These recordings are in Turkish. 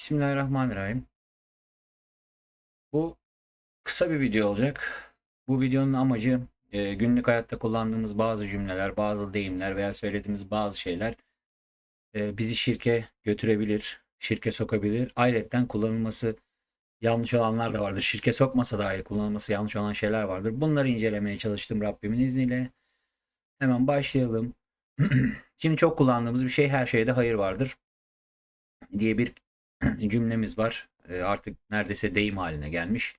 Bismillahirrahmanirrahim. Bu kısa bir video olacak. Bu videonun amacı e, günlük hayatta kullandığımız bazı cümleler, bazı deyimler veya söylediğimiz bazı şeyler e, bizi şirke götürebilir, şirke sokabilir. Ayrıca kullanılması yanlış olanlar da vardır. Şirke sokmasa dahi kullanılması yanlış olan şeyler vardır. Bunları incelemeye çalıştım Rabbimin izniyle. Hemen başlayalım. Şimdi çok kullandığımız bir şey her şeyde hayır vardır diye bir cümlemiz var. E, artık neredeyse deyim haline gelmiş.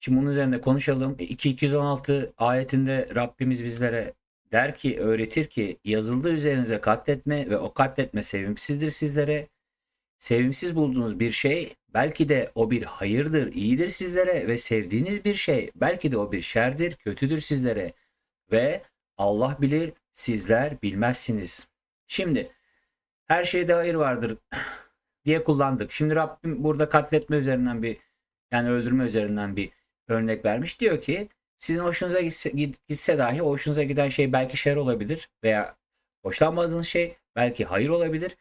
Şimdi bunun üzerinde konuşalım. 2216 ayetinde Rabbimiz bizlere der ki, öğretir ki yazıldığı üzerinize katletme ve o katletme sevimsizdir sizlere. Sevimsiz bulduğunuz bir şey belki de o bir hayırdır, iyidir sizlere ve sevdiğiniz bir şey belki de o bir şerdir, kötüdür sizlere ve Allah bilir, sizler bilmezsiniz. Şimdi her şeyde hayır vardır diye kullandık. Şimdi Rabbim burada katletme üzerinden bir yani öldürme üzerinden bir örnek vermiş. Diyor ki sizin hoşunuza gitse, gitse dahi hoşunuza giden şey belki şer olabilir veya hoşlanmadığınız şey belki hayır olabilir.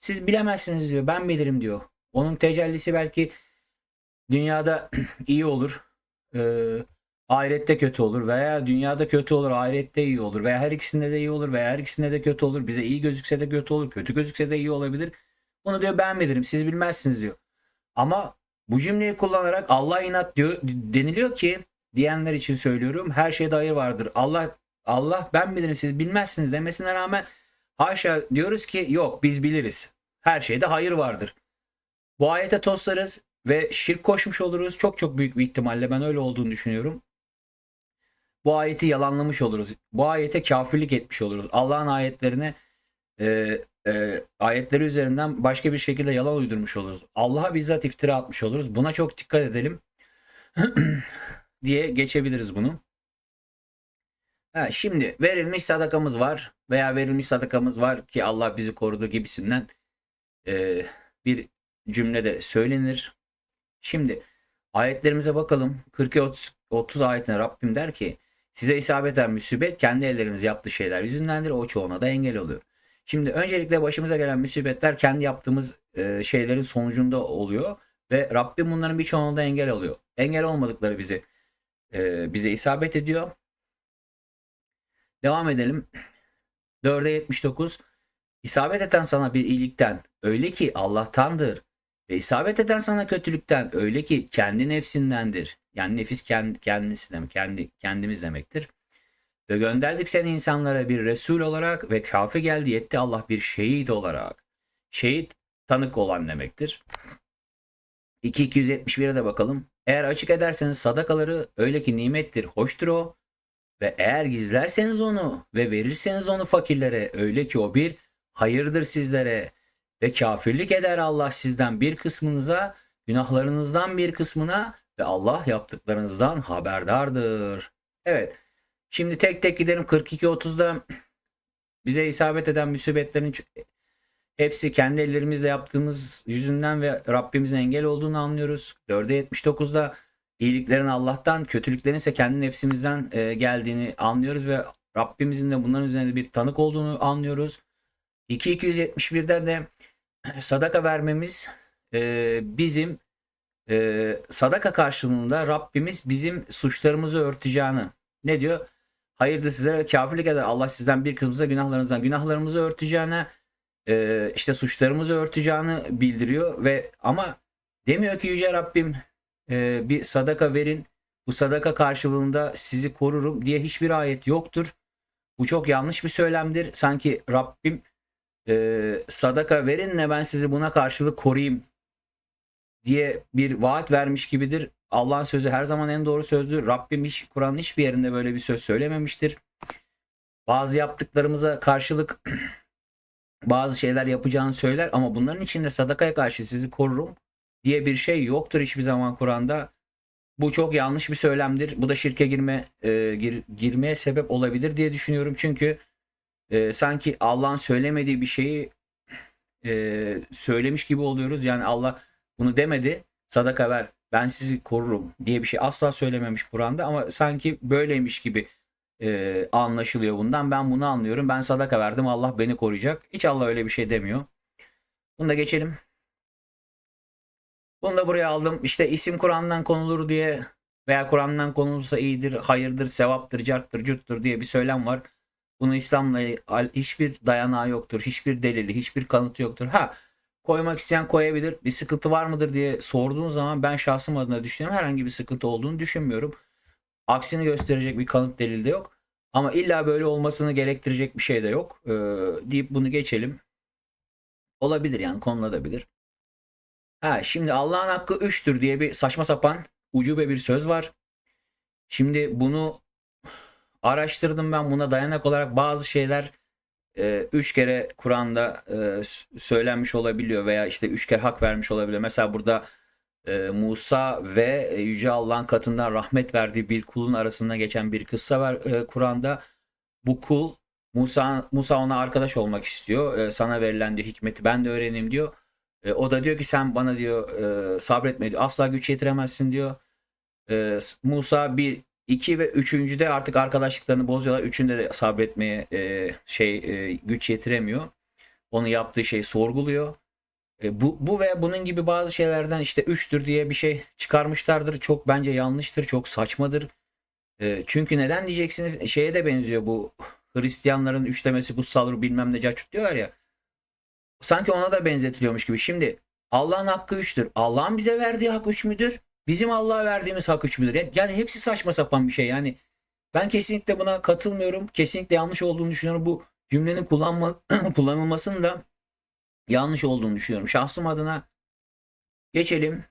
Siz bilemezsiniz diyor. Ben bilirim diyor. Onun tecellisi belki dünyada iyi olur. Ee, ahirette kötü olur veya dünyada kötü olur, ahirette iyi olur veya her ikisinde de iyi olur veya her ikisinde de kötü olur. Bize iyi gözükse de kötü olur, kötü gözükse de iyi olabilir. Bunu diyor ben bilirim, siz bilmezsiniz diyor. Ama bu cümleyi kullanarak Allah inat diyor deniliyor ki diyenler için söylüyorum. Her şeyde hayır vardır. Allah Allah ben bilirim siz bilmezsiniz demesine rağmen haşa diyoruz ki yok biz biliriz. Her şeyde hayır vardır. Bu ayete toslarız ve şirk koşmuş oluruz. Çok çok büyük bir ihtimalle ben öyle olduğunu düşünüyorum. Bu ayeti yalanlamış oluruz. Bu ayete kafirlik etmiş oluruz. Allah'ın ayetlerine e, e, ayetleri üzerinden başka bir şekilde yalan uydurmuş oluruz. Allah'a bizzat iftira atmış oluruz. Buna çok dikkat edelim diye geçebiliriz bunu. Ha, şimdi verilmiş sadakamız var veya verilmiş sadakamız var ki Allah bizi korudu gibisinden e, bir cümlede söylenir. Şimdi ayetlerimize bakalım. 40 30 ayetine Rabbim der ki size isabeten müsibet kendi elleriniz yaptığı şeyler yüzündendir. O çoğuna da engel oluyor. Şimdi öncelikle başımıza gelen musibetler kendi yaptığımız e, şeylerin sonucunda oluyor ve Rabbim bunların birçoğuna engel oluyor. Engel olmadıkları bizi e, bize isabet ediyor. Devam edelim. 4'e 79 İsabet eden sana bir iyilikten öyle ki Allah'tandır ve isabet eden sana kötülükten öyle ki kendi nefsindendir. Yani nefis kendi, kendisi demek, kendi, kendimiz demektir. Ve gönderdik seni insanlara bir Resul olarak ve kafi geldi yetti Allah bir şehit olarak. Şehit tanık olan demektir. 2271'e de bakalım. Eğer açık ederseniz sadakaları öyle ki nimettir, hoştur o. Ve eğer gizlerseniz onu ve verirseniz onu fakirlere öyle ki o bir hayırdır sizlere. Ve kafirlik eder Allah sizden bir kısmınıza, günahlarınızdan bir kısmına ve Allah yaptıklarınızdan haberdardır. Evet. Şimdi tek tek gidelim 42-30'da bize isabet eden müsibetlerin hepsi kendi ellerimizle yaptığımız yüzünden ve Rabbimizin engel olduğunu anlıyoruz. 4'e 79'da iyiliklerin Allah'tan, kötülüklerin ise kendi nefsimizden e, geldiğini anlıyoruz ve Rabbimizin de bunların üzerinde bir tanık olduğunu anlıyoruz. 2271'de de sadaka vermemiz e, bizim e, sadaka karşılığında Rabbimiz bizim suçlarımızı örteceğini ne diyor? Hayırdır size kafirlik eder Allah sizden bir kısmınıza günahlarınızdan günahlarımızı örteceğine e, işte suçlarımızı örteceğini bildiriyor ve ama demiyor ki Yüce Rabbim e, bir sadaka verin bu sadaka karşılığında sizi korurum diye hiçbir ayet yoktur. Bu çok yanlış bir söylemdir. Sanki Rabbim e, sadaka verin de ben sizi buna karşılık koruyayım diye bir vaat vermiş gibidir. Allah'ın sözü her zaman en doğru sözdür. Rabbim hiç Kur'an'ın hiçbir yerinde böyle bir söz söylememiştir. Bazı yaptıklarımıza karşılık bazı şeyler yapacağını söyler ama bunların içinde sadakaya karşı sizi korurum diye bir şey yoktur hiçbir zaman Kur'an'da. Bu çok yanlış bir söylemdir. Bu da şirke girme e, gir, girmeye sebep olabilir diye düşünüyorum. Çünkü e, sanki Allah'ın söylemediği bir şeyi e, söylemiş gibi oluyoruz. Yani Allah bunu demedi. Sadaka ver ben sizi korurum diye bir şey asla söylememiş Kur'an'da ama sanki böyleymiş gibi e, anlaşılıyor bundan. Ben bunu anlıyorum. Ben sadaka verdim Allah beni koruyacak. Hiç Allah öyle bir şey demiyor. Bunu da geçelim. Bunu da buraya aldım. İşte isim Kur'an'dan konulur diye veya Kur'an'dan konulursa iyidir, hayırdır, sevaptır, carttır, cürttür diye bir söylem var. Bunun İslam'la hiçbir dayanağı yoktur, hiçbir delili, hiçbir kanıtı yoktur. Ha koymak isteyen koyabilir. Bir sıkıntı var mıdır diye sorduğun zaman ben şahsım adına düşünüyorum. Herhangi bir sıkıntı olduğunu düşünmüyorum. Aksini gösterecek bir kanıt delil de yok. Ama illa böyle olmasını gerektirecek bir şey de yok. Ee, deyip bunu geçelim. Olabilir yani konulabilir. Ha şimdi Allah'ın hakkı üçtür diye bir saçma sapan ucube bir söz var. Şimdi bunu araştırdım ben buna dayanak olarak bazı şeyler e, üç kere Kur'an'da e, söylenmiş olabiliyor veya işte üç kere hak vermiş olabiliyor. Mesela burada e, Musa ve e, Yüce Allah'ın katından rahmet verdiği bir kulun arasında geçen bir kıssa var Kur'an'da. Bu kul Musa Musa ona arkadaş olmak istiyor. Sana verilen diyor hikmeti ben de öğreneyim diyor. O da diyor ki sen bana diyor e, sabretme diyor. Asla güç yetiremezsin diyor. Musa bir, iki ve üçüncüde artık arkadaşlıklarını bozuyorlar. Üçünde de sabretmeye e, şey e, güç yetiremiyor. Onu yaptığı şeyi sorguluyor. E, bu, bu ve bunun gibi bazı şeylerden işte üçtür diye bir şey çıkarmışlardır. Çok bence yanlıştır, çok saçmadır. E, çünkü neden diyeceksiniz? Şeye de benziyor bu Hristiyanların üçlemesi kutsal bilmem ne cacut diyorlar ya. Sanki ona da benzetiliyormuş gibi. Şimdi Allah'ın hakkı üçtür. Allah'ın bize verdiği hak üç müdür? Bizim Allah'a verdiğimiz hak üç müdür? Yani hepsi saçma sapan bir şey. Yani ben kesinlikle buna katılmıyorum. Kesinlikle yanlış olduğunu düşünüyorum. Bu cümlenin kullanma, kullanılmasının da yanlış olduğunu düşünüyorum. Şahsım adına geçelim.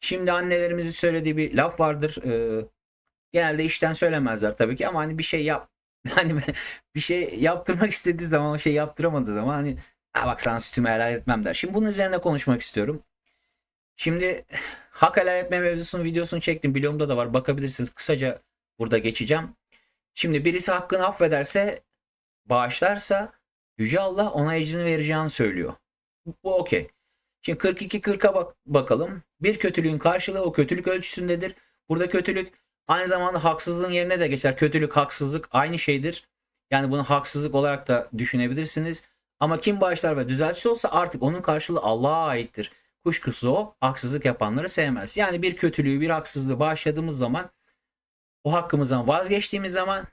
Şimdi annelerimizin söylediği bir laf vardır. Ee, genelde işten söylemezler tabii ki ama hani bir şey yap hani bir şey yaptırmak istediği zaman o şey yaptıramadığı zaman hani ha bak sana sütümü helal etmem der. Şimdi bunun üzerine konuşmak istiyorum. Şimdi hak helal etme mevzusunun videosunu çektim. Blogumda da var. Bakabilirsiniz. Kısaca burada geçeceğim. Şimdi birisi hakkını affederse bağışlarsa Yüce Allah ona ecrini vereceğini söylüyor. Bu, okey. Şimdi 42-40'a bak bakalım. Bir kötülüğün karşılığı o kötülük ölçüsündedir. Burada kötülük aynı zamanda haksızlığın yerine de geçer. Kötülük, haksızlık aynı şeydir. Yani bunu haksızlık olarak da düşünebilirsiniz. Ama kim bağışlar ve düzeltisi olsa artık onun karşılığı Allah'a aittir. Kuşkusuz o haksızlık yapanları sevmez. Yani bir kötülüğü, bir haksızlığı bağışladığımız zaman o hakkımızdan vazgeçtiğimiz zaman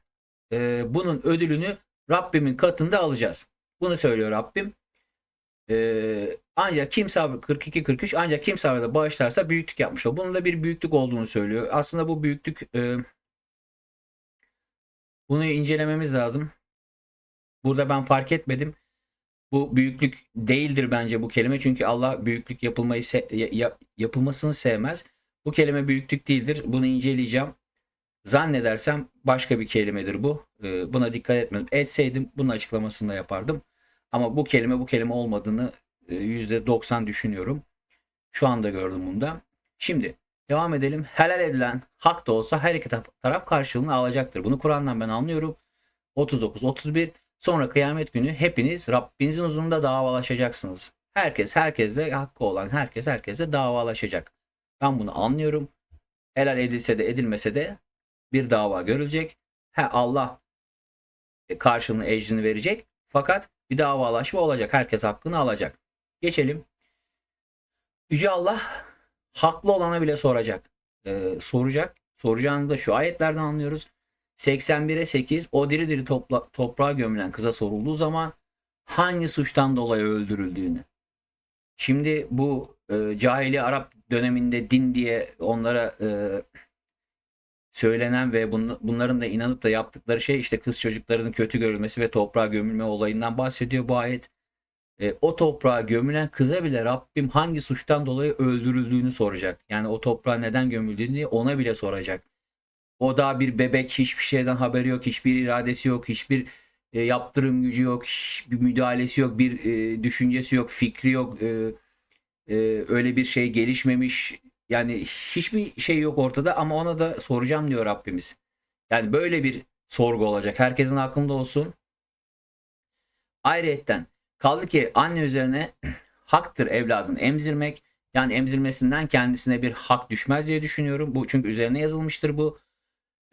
e, bunun ödülünü Rabbimin katında alacağız. Bunu söylüyor Rabbim. E, ancak kim sabrı 42-43 ancak kim sabrı bağışlarsa büyüklük yapmış olur. Bunun da bir büyüklük olduğunu söylüyor. Aslında bu büyüklük e, bunu incelememiz lazım. Burada ben fark etmedim. Bu büyüklük değildir bence bu kelime. Çünkü Allah büyüklük yapılmayı se- ya- ya- yapılmasını sevmez. Bu kelime büyüklük değildir. Bunu inceleyeceğim. Zannedersem başka bir kelimedir bu. Ee, buna dikkat etmedim. Etseydim bunun açıklamasını da yapardım. Ama bu kelime bu kelime olmadığını e, %90 düşünüyorum. Şu anda gördüm bunda. Şimdi devam edelim. Helal edilen hak da olsa her iki taraf karşılığını alacaktır. Bunu Kur'an'dan ben anlıyorum. 39 31 Sonra kıyamet günü hepiniz Rabbinizin huzurunda davalaşacaksınız. Herkes herkesle hakkı olan herkes herkese davalaşacak. Ben bunu anlıyorum. Helal edilse de edilmese de bir dava görülecek. He Allah karşılığını ecrini verecek. Fakat bir davalaşma olacak. Herkes hakkını alacak. Geçelim. Yüce Allah haklı olana bile soracak. Ee, soracak. Soracağını da şu ayetlerden anlıyoruz. 81'e 8 o diri diri topla, toprağa gömülen kıza sorulduğu zaman hangi suçtan dolayı öldürüldüğünü. Şimdi bu e, cahili Arap döneminde din diye onlara e, söylenen ve bun, bunların da inanıp da yaptıkları şey işte kız çocuklarının kötü görülmesi ve toprağa gömülme olayından bahsediyor bu ayet. E, o toprağa gömülen kıza bile Rabbim hangi suçtan dolayı öldürüldüğünü soracak. Yani o toprağa neden gömüldüğünü ona bile soracak. O da bir bebek hiçbir şeyden haberi yok, hiçbir iradesi yok, hiçbir e, yaptırım gücü yok, hiçbir müdahalesi yok, bir e, düşüncesi yok, fikri yok. E, e, öyle bir şey gelişmemiş. Yani hiçbir şey yok ortada ama ona da soracağım diyor Rabbimiz. Yani böyle bir sorgu olacak. Herkesin aklında olsun. Ayrıyetten kaldı ki anne üzerine haktır evladını emzirmek. Yani emzirmesinden kendisine bir hak düşmez diye düşünüyorum. Bu çünkü üzerine yazılmıştır bu.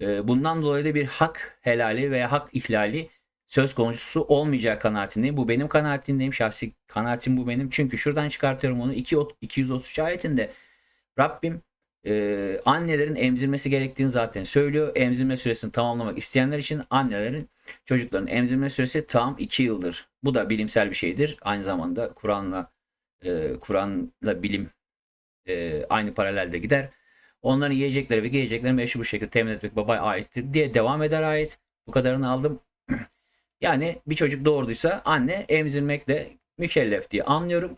Ee, Bundan dolayı da bir hak helali veya hak ihlali söz konusu olmayacak kanaatindeyim. Bu benim kanaatimdeyim. Şahsi kanaatim bu benim. Çünkü şuradan çıkartıyorum onu. 2, 233 ayetinde Rabbim e, annelerin emzirmesi gerektiğini zaten söylüyor. Emzirme süresini tamamlamak isteyenler için annelerin çocukların emzirme süresi tam 2 yıldır. Bu da bilimsel bir şeydir. Aynı zamanda Kur'an'la e, Kur'an'la bilim e, aynı paralelde gider. Onların yiyecekleri ve giyecekleri meşru bir şekilde temin etmek babaya aittir diye devam eder ayet. Bu kadarını aldım. yani bir çocuk doğurduysa anne emzirmekle mükellef diye anlıyorum.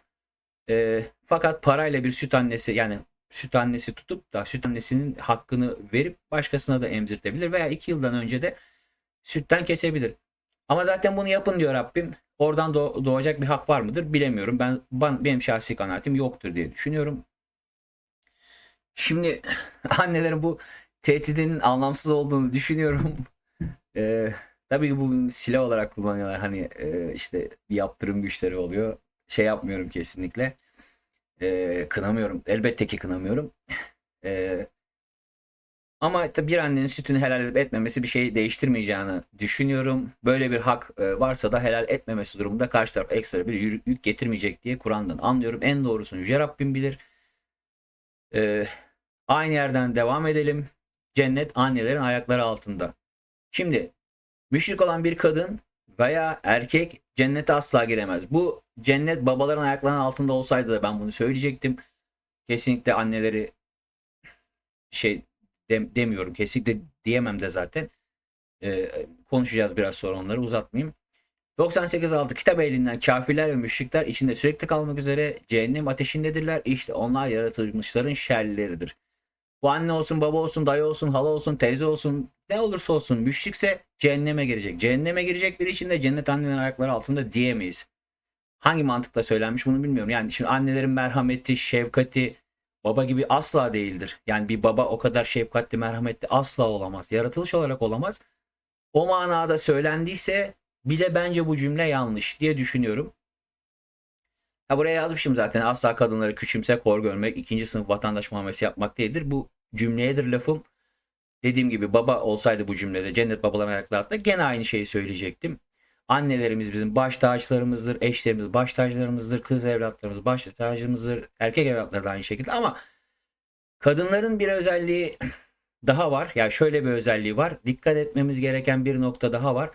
E, fakat parayla bir süt annesi yani süt annesi tutup da süt annesinin hakkını verip başkasına da emzirtebilir veya iki yıldan önce de sütten kesebilir. Ama zaten bunu yapın diyor Rabbim. Oradan doğ- doğacak bir hak var mıdır bilemiyorum. Ben, ben benim şahsi kanaatim yoktur diye düşünüyorum. Şimdi annelerin bu tehdidinin anlamsız olduğunu düşünüyorum. Ee, tabii ki bu silah olarak kullanıyorlar. Hani e, işte yaptırım güçleri oluyor. Şey yapmıyorum kesinlikle. Ee, kınamıyorum. Elbette ki kınamıyorum. Ee, ama bir annenin sütünü helal etmemesi bir şey değiştirmeyeceğini düşünüyorum. Böyle bir hak e, varsa da helal etmemesi durumunda karşı taraf ekstra bir yük getirmeyecek diye Kur'an'dan anlıyorum. En doğrusunu Yüce Rabbim bilir. Ee, aynı yerden devam edelim. Cennet annelerin ayakları altında. Şimdi müşrik olan bir kadın veya erkek cennete asla giremez. Bu cennet babaların ayaklarının altında olsaydı da ben bunu söyleyecektim. Kesinlikle anneleri şey dem- demiyorum. Kesinlikle diyemem de zaten. Ee, konuşacağız biraz sonra onları uzatmayayım. 98.6 kitap elinden kafirler ve müşrikler içinde sürekli kalmak üzere cehennem ateşindedirler. İşte onlar yaratılmışların şerlileridir. Bu anne olsun, baba olsun, dayı olsun, hala olsun, teyze olsun, ne olursa olsun müşrikse cehenneme girecek. Cehenneme girecek biri için de cennet annenin ayakları altında diyemeyiz. Hangi mantıkla söylenmiş bunu bilmiyorum. Yani şimdi annelerin merhameti, şefkati baba gibi asla değildir. Yani bir baba o kadar şefkatli, merhametli asla olamaz. Yaratılış olarak olamaz. O manada söylendiyse bile bence bu cümle yanlış diye düşünüyorum. Ha buraya yazmışım zaten asla kadınları küçümse kor görmek, ikinci sınıf vatandaş muamelesi yapmak değildir. Bu cümleyedir lafım. Dediğim gibi baba olsaydı bu cümlede cennet babaların ayakları gene aynı şeyi söyleyecektim. Annelerimiz bizim baş taclarımızdır, eşlerimiz baş taclarımızdır, kız evlatlarımız baş tacımızdır, erkek evlatları da aynı şekilde ama kadınların bir özelliği daha var. Ya şöyle bir özelliği var. Dikkat etmemiz gereken bir nokta daha var.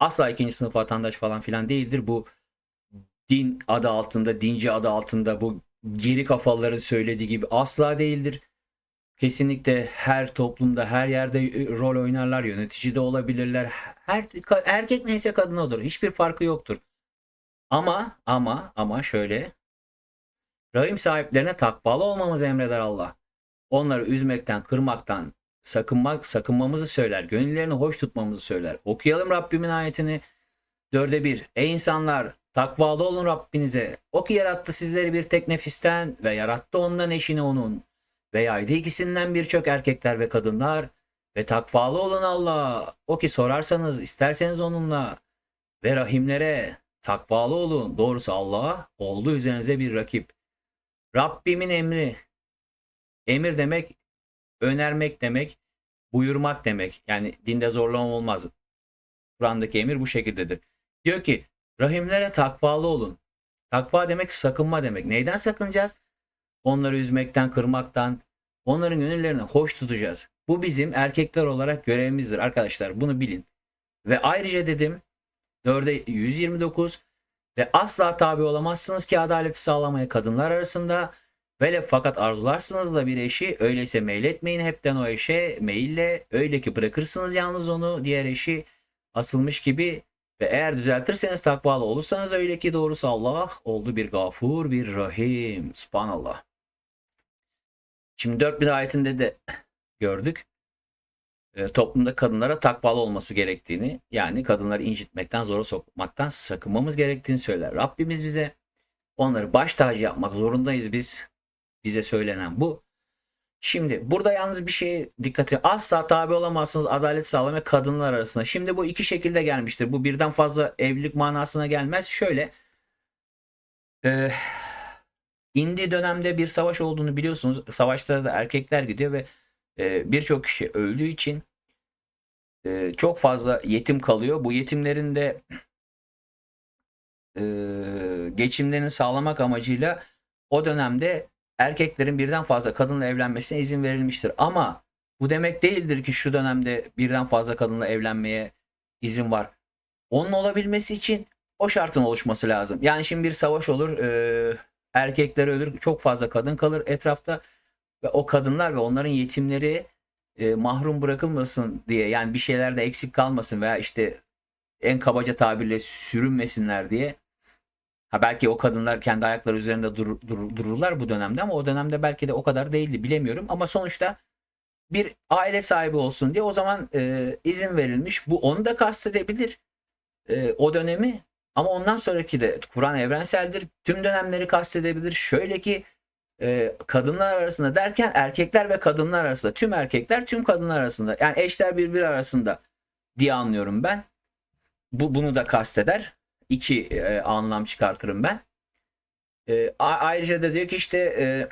Asla ikinci sınıf vatandaş falan filan değildir. Bu din adı altında, dinci adı altında bu geri kafaların söylediği gibi asla değildir. Kesinlikle her toplumda, her yerde rol oynarlar, yönetici de olabilirler. Her erkek neyse kadın odur. Hiçbir farkı yoktur. Ama ama ama şöyle rahim sahiplerine takvalı olmamızı emreder Allah. Onları üzmekten, kırmaktan sakınmak, sakınmamızı söyler. Gönüllerini hoş tutmamızı söyler. Okuyalım Rabbimin ayetini. Dörde bir. Ey insanlar takvalı olun Rabbinize. O ki yarattı sizleri bir tek nefisten ve yarattı ondan eşini onun. Ve yaydı ikisinden birçok erkekler ve kadınlar. Ve takvalı olun Allah. O ki sorarsanız isterseniz onunla. Ve rahimlere takvalı olun. Doğrusu Allah oldu üzerinize bir rakip. Rabbimin emri. Emir demek önermek demek, buyurmak demek. Yani dinde zorlama olmaz. Kur'an'daki emir bu şekildedir. Diyor ki rahimlere takvalı olun. Takva demek sakınma demek. Neyden sakınacağız? Onları üzmekten, kırmaktan, onların gönüllerini hoş tutacağız. Bu bizim erkekler olarak görevimizdir arkadaşlar. Bunu bilin. Ve ayrıca dedim 4'e 129 ve asla tabi olamazsınız ki adaleti sağlamaya kadınlar arasında Böyle fakat arzularsınız da bir eşi öyleyse meyletmeyin hepten o eşe meyille öyle ki bırakırsınız yalnız onu diğer eşi asılmış gibi ve eğer düzeltirseniz takvalı olursanız öyle ki doğrusu Allah oldu bir gafur bir rahim. Subhanallah. Şimdi 4000 ayetinde de gördük. E, toplumda kadınlara takvalı olması gerektiğini yani kadınları incitmekten zora sokmaktan sakınmamız gerektiğini söyler. Rabbimiz bize onları baş tacı yapmak zorundayız biz bize söylenen bu. Şimdi burada yalnız bir şeye dikkat edin. Asla tabi olamazsınız adalet sağlamaya kadınlar arasında. Şimdi bu iki şekilde gelmiştir. Bu birden fazla evlilik manasına gelmez. Şöyle e, indi dönemde bir savaş olduğunu biliyorsunuz. Savaşlara da erkekler gidiyor ve e, birçok kişi öldüğü için e, çok fazla yetim kalıyor. Bu yetimlerin de e, geçimlerini sağlamak amacıyla o dönemde erkeklerin birden fazla kadınla evlenmesine izin verilmiştir. Ama bu demek değildir ki şu dönemde birden fazla kadınla evlenmeye izin var. Onun olabilmesi için o şartın oluşması lazım. Yani şimdi bir savaş olur, e, erkekler ölür, çok fazla kadın kalır etrafta ve o kadınlar ve onların yetimleri e, mahrum bırakılmasın diye yani bir şeylerde eksik kalmasın veya işte en kabaca tabirle sürünmesinler diye. Ha belki o kadınlar kendi ayakları üzerinde dur, dur- dururlar bu dönemde ama o dönemde belki de o kadar değildi bilemiyorum. Ama sonuçta bir aile sahibi olsun diye o zaman e, izin verilmiş. Bu onu da kastedebilir e, o dönemi ama ondan sonraki de Kur'an evrenseldir. Tüm dönemleri kastedebilir. Şöyle ki e, kadınlar arasında derken erkekler ve kadınlar arasında tüm erkekler tüm kadınlar arasında yani eşler birbiri arasında diye anlıyorum ben. Bu bunu da kasteder. İki e, anlam çıkartırım ben. E, ayrıca da diyor ki işte e,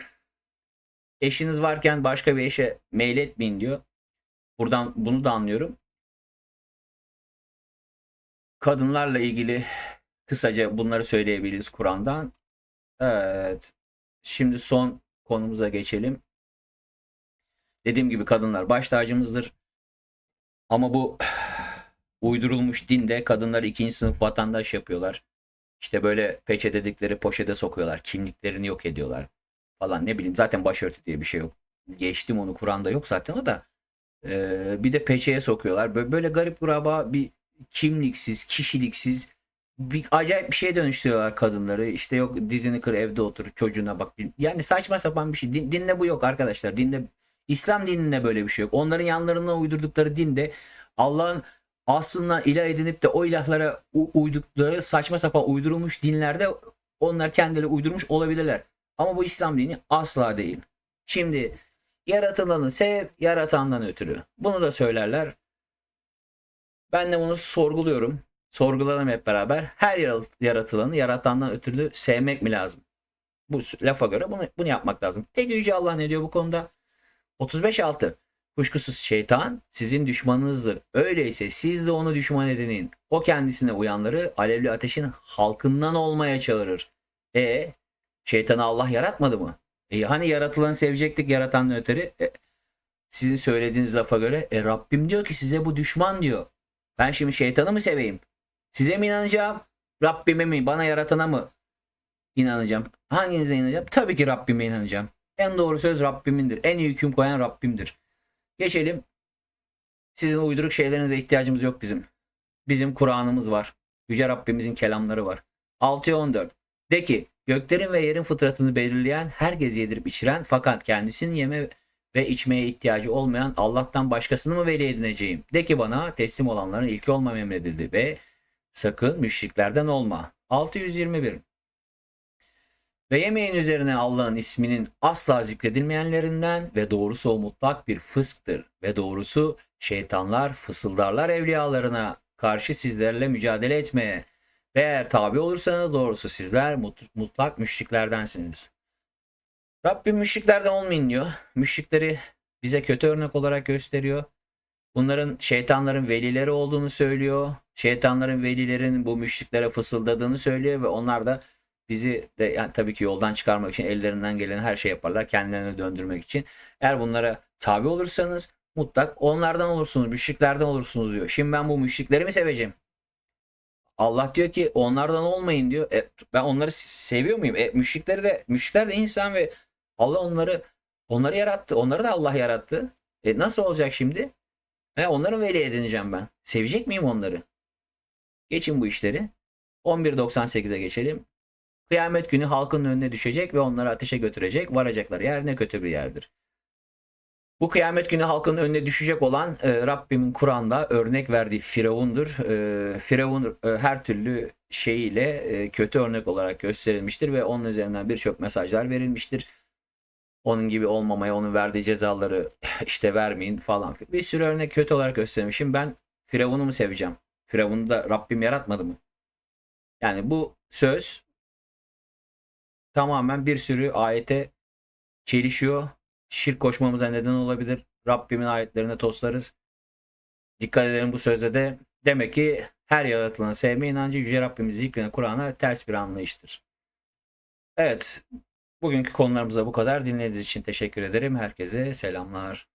eşiniz varken başka bir eşe meyletmeyin diyor. Buradan bunu da anlıyorum. Kadınlarla ilgili kısaca bunları söyleyebiliriz Kur'an'dan. Evet. Şimdi son konumuza geçelim. Dediğim gibi kadınlar baş tacımızdır. Ama bu uydurulmuş dinde kadınları ikinci sınıf vatandaş yapıyorlar. İşte böyle peçe dedikleri poşete sokuyorlar. Kimliklerini yok ediyorlar falan ne bileyim zaten başörtü diye bir şey yok. Geçtim onu Kur'an'da yok zaten o da. Ee, bir de peçeye sokuyorlar. Böyle, böyle garip kuraba bir kimliksiz, kişiliksiz bir acayip bir şeye dönüştürüyorlar kadınları. İşte yok dizini kır evde otur çocuğuna bak. Yani saçma sapan bir şey. Din, dinde bu yok arkadaşlar. Dinde İslam dininde böyle bir şey yok. Onların yanlarına uydurdukları dinde Allah'ın aslında ilah edinip de o ilahlara uydukları saçma sapan uydurulmuş dinlerde onlar kendileri uydurmuş olabilirler. Ama bu İslam dini asla değil. Şimdi yaratılanı sev, yaratandan ötürü. Bunu da söylerler. Ben de bunu sorguluyorum. Sorgulayalım hep beraber. Her yarat- yaratılanı yaratandan ötürü sevmek mi lazım? Bu lafa göre bunu, bunu yapmak lazım. Peki Yüce Allah ne diyor bu konuda? 35.6 Kuşkusuz şeytan sizin düşmanınızdır. Öyleyse siz de onu düşman edinin. O kendisine uyanları alevli ateşin halkından olmaya çağırır. E şeytanı Allah yaratmadı mı? E hani yaratılanı sevecektik yaratandan ötürü? E, sizin söylediğiniz lafa göre e, Rabbim diyor ki size bu düşman diyor. Ben şimdi şeytanı mı seveyim? Size mi inanacağım? Rabbime mi? Bana yaratana mı inanacağım? Hanginize inanacağım? Tabii ki Rabbime inanacağım. En doğru söz Rabbimindir. En iyi hüküm koyan Rabbimdir. Geçelim. Sizin uyduruk şeylerinize ihtiyacımız yok bizim. Bizim Kur'an'ımız var. Yüce Rabbimizin kelamları var. 6'ya 14. De ki göklerin ve yerin fıtratını belirleyen, herkes yedirip içiren fakat kendisinin yeme ve içmeye ihtiyacı olmayan Allah'tan başkasını mı veli edineceğim? De ki bana teslim olanların ilki olmam emredildi ve sakın müşriklerden olma. 621 ve yemeğin üzerine Allah'ın isminin asla zikredilmeyenlerinden ve doğrusu o mutlak bir fısktır. Ve doğrusu şeytanlar fısıldarlar evliyalarına karşı sizlerle mücadele etmeye. Ve eğer tabi olursanız doğrusu sizler mut- mutlak müşriklerdensiniz. Rabbim müşriklerden olmayın diyor. Müşrikleri bize kötü örnek olarak gösteriyor. Bunların şeytanların velileri olduğunu söylüyor. Şeytanların velilerin bu müşriklere fısıldadığını söylüyor ve onlar da bizi de yani tabii ki yoldan çıkarmak için ellerinden gelen her şey yaparlar kendilerine döndürmek için. Eğer bunlara tabi olursanız mutlak onlardan olursunuz, müşriklerden olursunuz diyor. Şimdi ben bu müşrikleri mi seveceğim? Allah diyor ki onlardan olmayın diyor. E, ben onları seviyor muyum? E, müşrikleri de müşrikler de insan ve Allah onları onları yarattı. Onları da Allah yarattı. E, nasıl olacak şimdi? E, onları veli edineceğim ben. Sevecek miyim onları? Geçin bu işleri. 11.98'e geçelim. Kıyamet günü halkın önüne düşecek ve onları ateşe götürecek. Varacakları yer ne kötü bir yerdir. Bu kıyamet günü halkın önüne düşecek olan e, Rabbimin Kur'an'da örnek verdiği Firavun'dur. E, Firavun e, her türlü şeyiyle e, kötü örnek olarak gösterilmiştir ve onun üzerinden birçok mesajlar verilmiştir. Onun gibi olmamaya, onun verdiği cezaları işte vermeyin falan. Bir sürü örnek kötü olarak göstermişim. Ben Firavun'u mu seveceğim? Firavun'u da Rabbim yaratmadı mı? Yani bu söz tamamen bir sürü ayete çelişiyor. Şirk koşmamıza neden olabilir. Rabbimin ayetlerine toslarız. Dikkat edelim bu sözde de. Demek ki her yaratılanı sevme inancı Yüce Rabbimiz zikrine Kur'an'a ters bir anlayıştır. Evet. Bugünkü konularımıza bu kadar. Dinlediğiniz için teşekkür ederim. Herkese selamlar.